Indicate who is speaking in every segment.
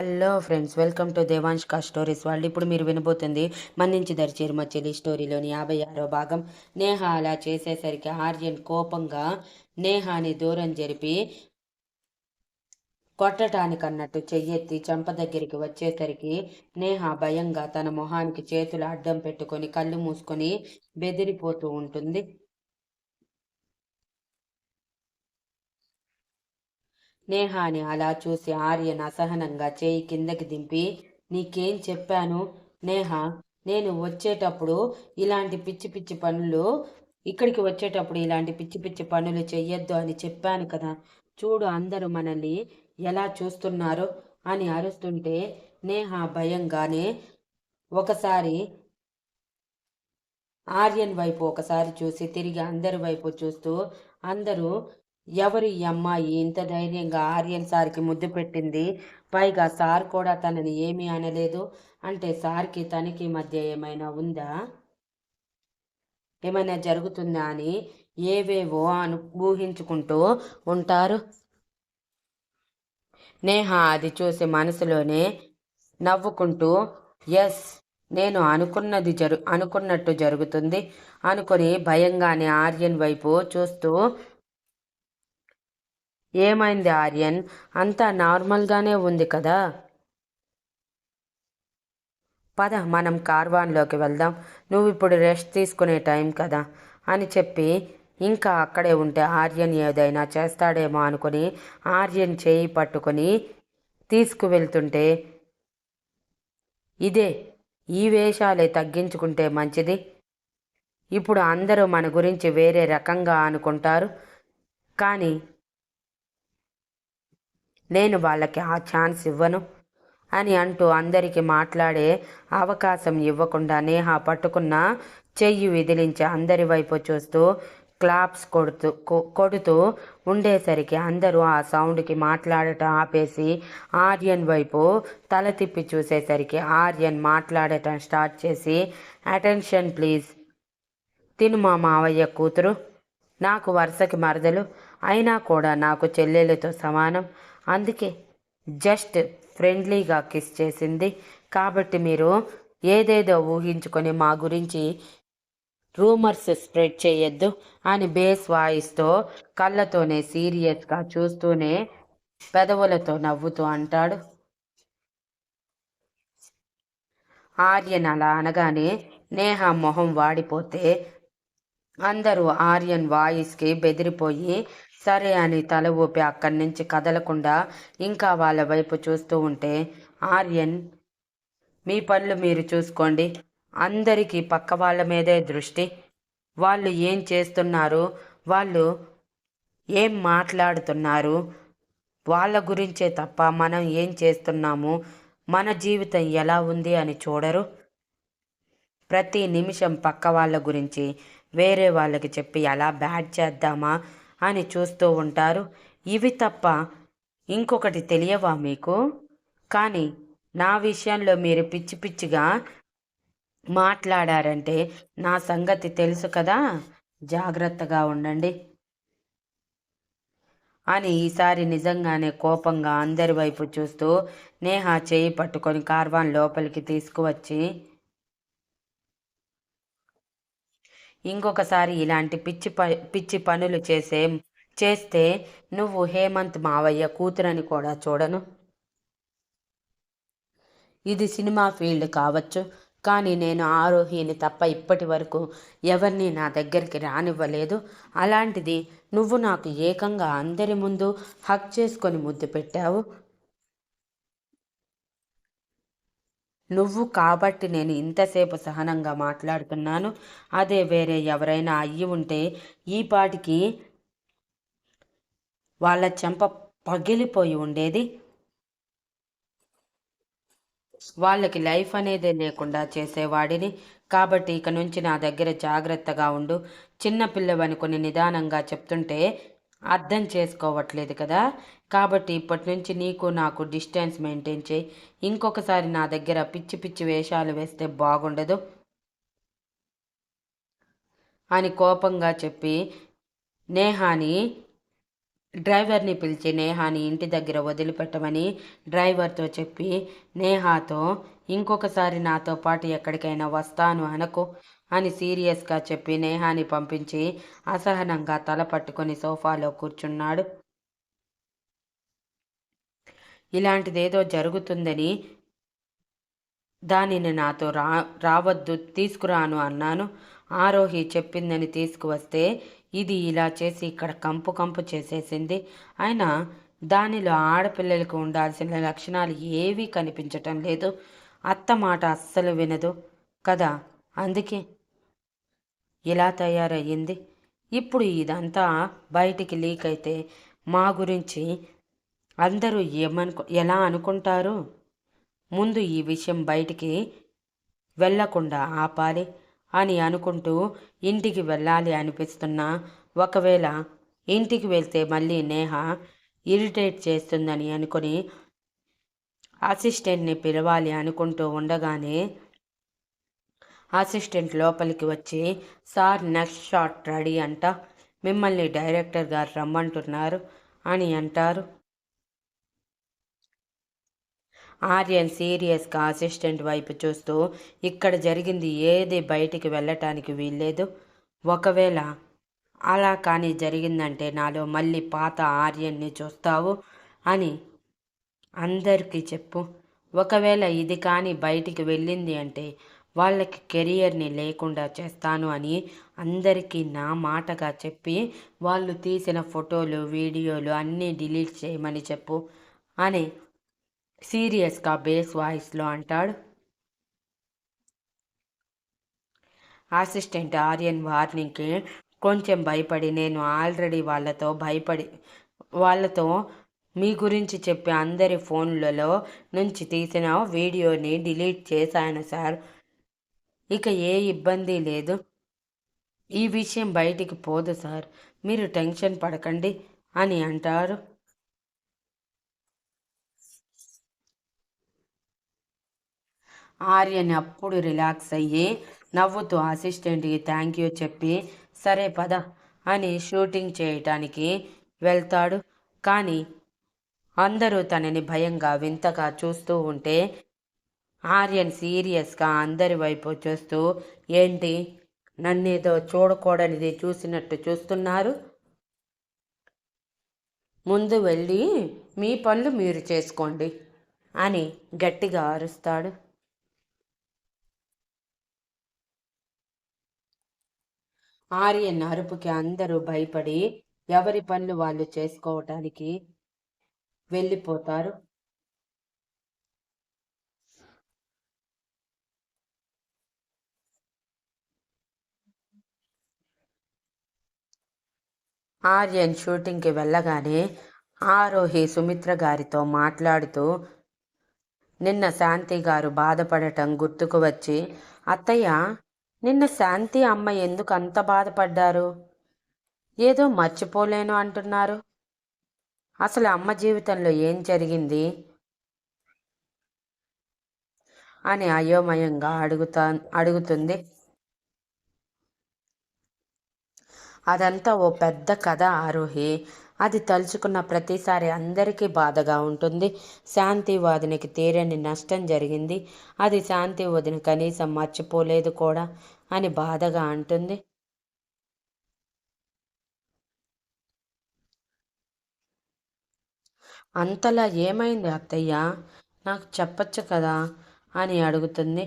Speaker 1: Hello friends welcome to దేవాంష్కా stories వాళ్ళు ఇప్పుడు మీరు వినబోతుంది మన్నించి దరిచేరు చెల్లి స్టోరీలోని యాభై ఆరో భాగం. నేహ అలా చేసేసరికి ఆర్యన్ కోపంగా నేహాని దూరం జరిపి కొట్టటానికన్నట్టు చెయ్యెత్తి చెంప దగ్గరికి వచ్చేసరికి నేహ భయంగా తన మొహానికి చేతులు అడ్డం పెట్టుకొని కళ్ళు మూసుకొని బెదిరిపోతూ ఉంటుంది. నేహాని అలా చూసి ఆర్యన్ అసహనంగా చేయి కిందకి దింపి నీకేం చెప్పాను? నేహ నేను వచ్చేటప్పుడు ఇలాంటి పిచ్చి పిచ్చి పనులు ఇక్కడికి వచ్చేటప్పుడు ఇలాంటి పిచ్చి పిచ్చి పనులు చెయ్యొద్దు అని చెప్పాను కదా. చూడు అందరూ మనల్ని ఎలా చూస్తున్నారు? అని అరుస్తుంటే నేహ భయంగానే ఒకసారి ఆర్యన్ వైపు ఒకసారి చూసి తిరిగి అందరి వైపు చూస్తూ అందరూ ఎవరు ఈ అమ్మాయి ఇంత ధైర్యంగా ఆర్యన్ సార్కి ముద్దు పెట్టింది? పైగా సార్ కూడా తనని ఏమీ అనలేదు. అంటే సార్కి తనకి మధ్య ఏమైనా ఉందా? ఏమైనా జరుగుతుందా అని ఏవేవో అను ఊహించుకుంటూ ఉంటారు. నేహ అది చూసి మనసులోనే నవ్వుకుంటూ ఎస్ నేను అనుకున్నది జరు అనుకున్నట్టు జరుగుతుంది అనుకొని భయంగానే ఆర్యన్ వైపు చూస్తూ ఏమైంది ఆర్యన్? అంతా నార్మల్గానే ఉంది కదా? పద మనం కార్వాన్లోకి వెళ్దాం. నువ్వు ఇప్పుడు రెస్ట్ తీసుకునే టైం కదా? అని చెప్పి ఇంకా అక్కడే ఉంటే ఆర్యన్ ఏదైనా చేస్తాడేమో అనుకుని ఆర్యన్ చేయి పట్టుకొని తీసుకువెళ్తుంటే ఇదే ఈ వేషాలే తగ్గించుకుంటే మంచిది. ఇప్పుడు అందరూ మన గురించి వేరే రకంగా అనుకుంటారు. కానీ నేను వాళ్ళకి ఆ ఛాన్స్ ఇవ్వను అని అంటూ అందరికీ మాట్లాడే అవకాశం ఇవ్వకుండా నేహ పట్టుకున్న చెయ్యి విదిలించి అందరి వైపు చూస్తూ క్లాప్స్ కొడుతూ కొడుతూ ఉండేసరికి అందరూ ఆ సౌండ్కి మాట్లాడటం ఆపేసి ఆర్యన్ వైపు తల తిప్పి చూసేసరికి ఆర్యన్ మాట్లాడటం స్టార్ట్ చేసి అటెన్షన్ ప్లీజ్. తిను మా మావయ్య కూతురు. నాకు వరుసకి మరదలు. అయినా కూడా నాకు చెల్లెలతో సమానం. అందుకే జస్ట్ ఫ్రెండ్లీగా కిస్ చేసింది. కాబట్టి మీరు ఏదేదో ఊహించుకొని మా గురించి రూమర్స్ స్ప్రెడ్ చేయొద్దు అని బేస్ వాయిస్తో కళ్ళతోనే సీరియస్గా చూస్తూనే పెదవులతో నవ్వుతూ అంటాడు. ఆర్యన్ అలా అనగానే నేహ మొహం వాడిపోతే అందరూ ఆర్యన్ వాయిస్కి బెదిరిపోయి సరే అని తల ఊపి అక్కడి నుంచి కదలకుండా ఇంకా వాళ్ళ వైపు చూస్తూ ఉంటే ఆర్యన్ మీ పనులు మీరు చూసుకోండి. అందరికీ పక్క వాళ్ళ మీదే దృష్టి. వాళ్ళు ఏం చేస్తున్నారు? వాళ్ళు ఏం మాట్లాడుతున్నారు? వాళ్ళ గురించే తప్ప మనం ఏం చేస్తున్నాము? మన జీవితం ఎలా ఉంది అని చూడరు. ప్రతి నిమిషం పక్క వాళ్ళ గురించి వేరే వాళ్ళకి చెప్పి ఎలా బ్యాడ్ చేద్దామా? అని చూస్తూ ఉంటారు. ఇవి తప్ప ఇంకొకటి తెలియవా మీకు? కానీ నా విషయంలో మీరు పిచ్చి పిచ్చిగా మాట్లాడారంటే నా సంగతి తెలుసు కదా. జాగ్రత్తగా ఉండండి అని ఈసారి నిజంగానే కోపంగా అందరి వైపు చూస్తూ నేహా చేయి పట్టుకొని కార్వాన్ లోపలికి తీసుకువచ్చి ఇంకొకసారి ఇలాంటి పిచ్చి ప పిచ్చి పనులు చేసే చేస్తే నువ్వు హేమంత్ మావయ్య కూతురని కూడా చూడను. ఇది సినిమా ఫీల్డ్ కావచ్చు కానీ నేను ఆరోహిని తప్ప ఇప్పటి వరకు ఎవరిని నా దగ్గరికి రానివ్వలేదు. అలాంటిది నువ్వు నాకు ఏకంగా అందరి ముందు హక్ చేసుకొని ముద్దు పెట్టావు. నువ్వు కాబట్టి నేను ఇంతసేపు సహనంగా మాట్లాడుతున్నాను. అదే వేరే ఎవరైనా అయ్యి ఉంటే ఈ పాటికి వాళ్ళ చెంప పగిలిపోయి ఉండేది. వాళ్ళకి లైఫ్ అనేదే లేకుండా చేసేవాడిని. కాబట్టి ఇక నుంచి నా దగ్గర జాగ్రత్తగా ఉండు. చిన్న పిల్లవనుకొని నిదానంగా చెప్తుంటే అర్థం చేసుకోవట్లేదు కదా? కాబట్టి ఇప్పటి నుంచి నీకు నాకు డిస్టెన్స్ మెయింటైన్ చేయి. ఇంకొకసారి నా దగ్గర పిచ్చి పిచ్చి వేషాలు వేస్తే బాగుండదు అని కోపంగా చెప్పి నేహాని డ్రైవర్ని పిలిచి నేహాని ఇంటి దగ్గర వదిలిపెట్టమని డ్రైవర్తో చెప్పి నేహాతో ఇంకొకసారి నాతో పాటు ఎక్కడికైనా వస్తాను అనకు. అని సీరియస్గా చెప్పి నేహాని పంపించి అసహనంగా తల పట్టుకొని సోఫాలో కూర్చున్నాడు. ఇలాంటిదేదో జరుగుతుందని దానిని నాతో రా రావద్దు తీసుకురాను అన్నాను. ఆరోహి చెప్పిందని తీసుకువస్తే ఇది ఇలా చేసి ఇక్కడ కంపు కంపు చేసేసింది. అయినా దానిలో ఆడపిల్లలకు ఉండాల్సిన లక్షణాలు ఏవీ కనిపించటం లేదు. అత్త మాట అస్సలు వినదు కదా? అందుకే ఇలా తయారయ్యింది? ఇప్పుడు ఇదంతా బయటికి లీక్ అయితే మా గురించి అందరూ ఏమనుకు ఎలా అనుకుంటారు? ముందు ఈ విషయం బయటికి వెళ్ళకుండా ఆపాలి అని అనుకుంటూ ఇంటికి వెళ్ళాలి అనిపిస్తున్నా. ఒకవేళ ఇంటికి వెళ్తే మళ్ళీ నేహ ఇరిటేట్ చేస్తుందని అనుకుని అసిస్టెంట్ని పిలవాలి అనుకుంటూ ఉండగానే అసిస్టెంట్ లోపలికి వచ్చి సార్ నెక్స్ట్ షాట్ రెడీ అంట. మిమ్మల్ని డైరెక్టర్ గారు రమ్మంటున్నారు అని అంటారు. ఆర్యన్ సీరియస్గా అసిస్టెంట్ వైపు చూస్తూ ఇక్కడ జరిగింది ఏది బయటికి వెళ్ళటానికి వీల్లేదు. ఒకవేళ అలా కానీ జరిగిందంటే నాలో మళ్ళీ పాత ఆర్యన్ని చూస్తావు అని అందరికీ చెప్పు. ఒకవేళ ఇది కానీ బయటికి వెళ్ళింది అంటే వాళ్ళకి కెరియర్ని లేకుండా చేస్తాను అని అందరికీ నా మాటగా చెప్పి వాళ్ళు తీసిన ఫోటోలు వీడియోలు అన్నీ డిలీట్ చేయమని చెప్పు అని సీరియస్గా బేస్ వాయిస్లో అంటాడు. అసిస్టెంట్ ఆర్యన్ వార్నింగ్కి కొంచెం భయపడి నేను ఆల్రెడీ వాళ్ళతో భయపడి వాళ్ళతో మీ గురించి చెప్పే అందరి ఫోన్లలో నుంచి తీసిన వీడియోని డిలీట్ చేశాను సార్. ఇక ఏ ఇబ్బంది లేదు. ఈ విషయం బయటికి పోదు సార్. మీరు టెన్షన్ పడకండి అని అంటారు. ఆర్యని అప్పుడు రిలాక్స్ అయ్యి నవ్వుతూ అసిస్టెంట్కి థ్యాంక్ యూ చెప్పి సరే పద అని షూటింగ్ చేయటానికి వెళ్తాడు. కానీ అందరూ తనని భయంగా వింతగా చూస్తూ ఉంటే ఆర్యన్ సీరియస్గా అందరి వైపు చూస్తూ ఏంటి? నన్నేదో చూడకూడనిది చూసినట్టు చూస్తున్నారు? ముందు వెళ్ళి మీ పనులు మీరు చేసుకోండి అని గట్టిగా అరుస్తాడు. ఆర్యన్ అరుపుకి అందరూ భయపడి ఎవరి పనులు వాళ్ళు చేసుకోవటానికి వెళ్ళిపోతారు. ఆర్యన్ షూటింగ్కి వెళ్ళగానే ఆరోహి సుమిత్ర గారితో మాట్లాడుతూ నిన్న శాంతి గారు బాధపడటం గుర్తుకు వచ్చి అత్తయ్య నిన్న శాంతి అమ్మ ఎందుకు అంత బాధపడ్డారు? ఏదో మర్చిపోలేను అంటున్నారు. అసలు అమ్మ జీవితంలో ఏం జరిగింది అని అయోమయంగా అడుగుతా అడుగుతుంది అదంతా ఓ పెద్ద కథ ఆరోహి. అది తలుచుకున్న ప్రతిసారి అందరికీ బాధగా ఉంటుంది. శాంతి వదినకి తీరని నష్టం జరిగింది. అది శాంతి వదిన కనీసం మర్చిపోలేదు కూడా అని బాధగా అంటుంది. అంతలా ఏమైంది అత్తయ్య? నాకు చెప్పచ్చు కదా అని అడుగుతుంది.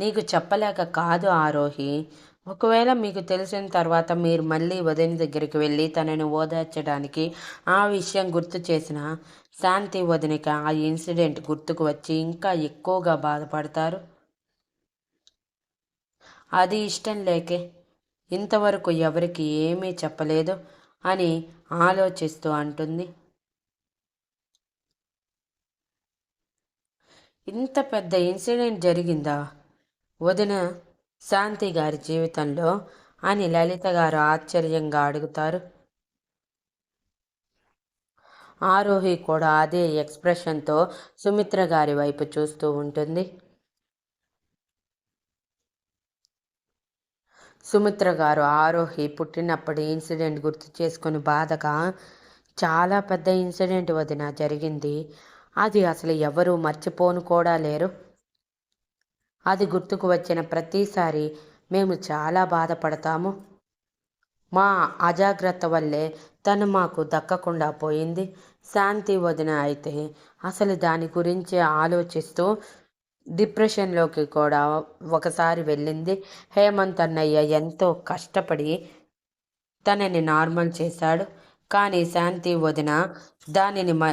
Speaker 1: నీకు చెప్పలేక కాదు ఆరోహి. ఒకవేళ మీకు తెలిసిన తర్వాత మీరు మళ్ళీ వదిన దగ్గరికి వెళ్ళి తనని ఓదార్చడానికి ఆ విషయం గుర్తు చేసిన శాంతి వదినకి ఆ ఇన్సిడెంట్ గుర్తుకు వచ్చి ఇంకా ఎక్కువగా బాధపడతారు? అది ఇష్టం లేకే ఇంతవరకు ఎవరికి ఏమీ చెప్పలేదు అని ఆలోచిస్తూ అంటుంది. ఇంత పెద్ద ఇన్సిడెంట్ జరిగిందా? వదిన శాంతి గారి జీవితంలో అని లలిత గారు ఆశ్చర్యంగా అడుగుతారు. ఆరోహి కూడా అదే ఎక్స్ప్రెషన్తో సుమిత్ర గారి వైపు చూస్తూ ఉంటుంది. సుమిత్ర గారు ఆరోహి పుట్టినప్పుడు ఇన్సిడెంట్ గుర్తు చేసుకుని బాధగా చాలా పెద్ద ఇన్సిడెంట్ వదిన జరిగింది. అది అసలు ఎవరు మర్చిపోను కూడా లేరు. అది గుర్తుకు వచ్చిన ప్రతిసారి మేము చాలా బాధపడతాము. మా అజాగ్రత్త వల్లే తను మాకు దక్కకుండా పోయింది. శాంతి వదిన అయితే అసలు దాని గురించి ఆలోచిస్తూ డిప్రెషన్లోకి కూడా ఒకసారి వెళ్ళింది. హేమంత్ అన్నయ్య ఎంతో కష్టపడి తనని నార్మల్ చేశాడు. కానీ శాంతి వదిన దానిని మ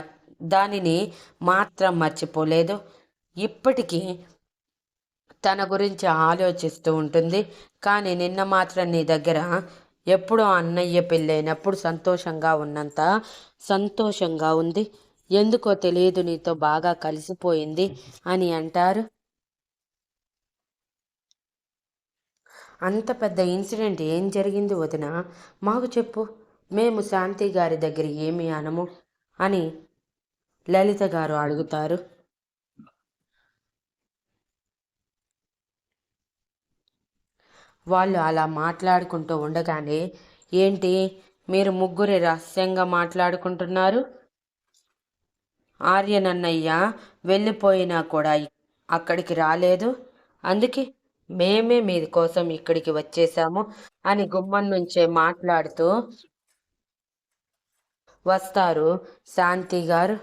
Speaker 1: దానిని మాత్రం మర్చిపోలేదు. ఇప్పటికీ తన గురించి ఆలోచిస్తూ ఉంటుంది. కానీ నిన్న మాత్రం నీ దగ్గర ఎప్పుడో అన్నయ్య పెళ్ళైనప్పుడు సంతోషంగా ఉన్నంత సంతోషంగా ఉంది. ఎందుకో తెలియదు నీతో బాగా కలిసిపోయింది అని అంటారు. అంత పెద్ద ఇన్సిడెంట్ ఏం జరిగింది వదిన? మాకు చెప్పు. మేము శాంతి గారి దగ్గర ఏమి అనము అని లలిత గారు అడుగుతారు. వాళ్ళు అలా మాట్లాడుకుంటూ ఉండగానే ఏంటి? మీరు ముగ్గురే రహస్యంగా మాట్లాడుకుంటున్నారు? ఆర్యనన్నయ్య వెళ్ళిపోయినా కూడా అక్కడికి రాలేదు. అందుకే మేమే మీ కోసం ఇక్కడికి వచ్చేసాము అని గుమ్మం నుంచే మాట్లాడుతూ వస్తారు శాంతి గారు.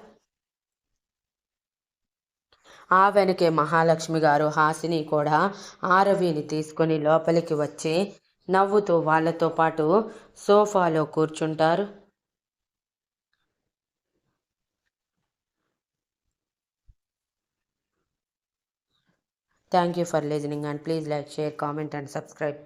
Speaker 1: ఆ వెనకే మహాలక్ష్మి గారు హాసిని కూడా ఆరవీని తీసుకొని లోపలికి వచ్చి నవ్వుతూ వాళ్ళతో పాటు సోఫాలో కూర్చుంటారు. Thank you for listening and please like share comment and subscribe.